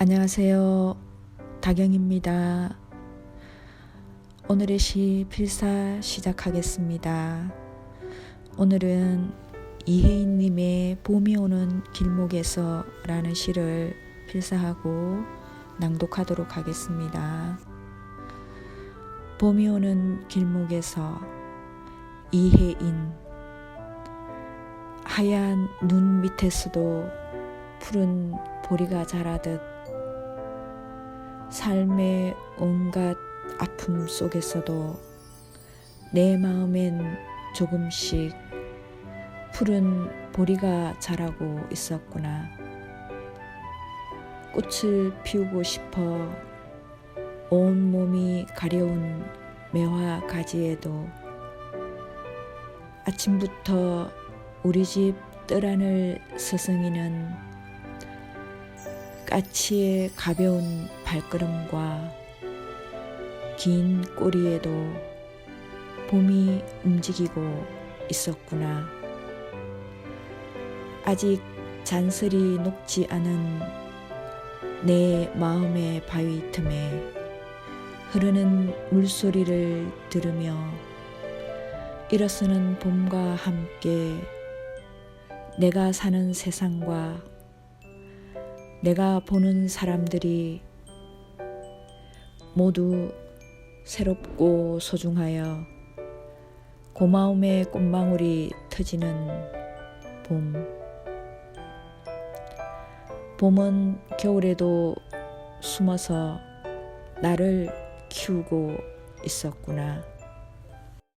안녕하세요. 다경입니다. 오늘의 시 필사 시작하겠습니다. 오늘은 이혜인님의 봄이 오는 길목에서 라는 시를 필사하고 낭독하도록 하겠습니다. 봄이 오는 길목에서 이혜인 하얀 눈 밑에서도 푸른 보리가 자라듯 삶의 온갖 아픔 속에서도 내 마음엔 조금씩 푸른 보리가 자라고 있었구나. 꽃을 피우고 싶어 온 몸이 가려운 매화 가지에도 아침부터 우리 집 뜰안을 서성이는 까치의 가벼운 발걸음과 긴 꼬리에도 봄이 움직이고 있었구나. 아직 잔슬이 녹지 않은 내 마음의 바위 틈에 흐르는 물소리를 들으며 일어서는 봄과 함께 내가 사는 세상과 내가 보는 사람들이 모두 새롭고 소중하여 고마움의 꽃망울이 터지는 봄. 봄은 겨울에도 숨어서 나를 키우고 있었구나.